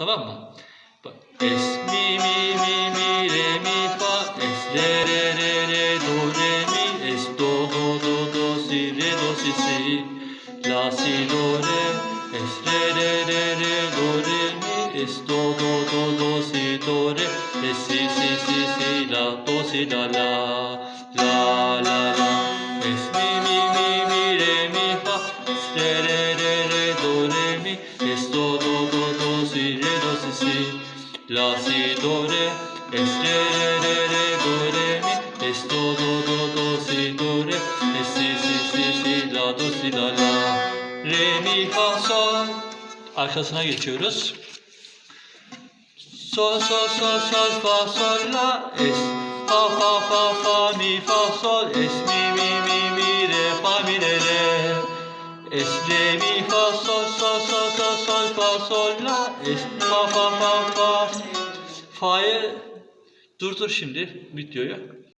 Tamam mı? Bak. Es mi mi mi mi re mi fa es re re re re do re mi es do do do do si re do si si la si do re es re re re re do re mi es do do do do si do re es si si si si la do si la la la la la es mi mi mi mi re mi fa es re re re re do re mi es do do do la si do re es re re re re do re mi es do do do do si do re es si si si si la do si la la. Re mi fa sol. Arkasına geçiyoruz. Sol sol sol sol fa sol la es. Fa fa fa fa mi fa sol es. Mi mi mi mi re fa mi re re. Es re mi fa sol sol sol sol sol fa sol la es fa fa fa fa. Fa'yı durdur şimdi videoyu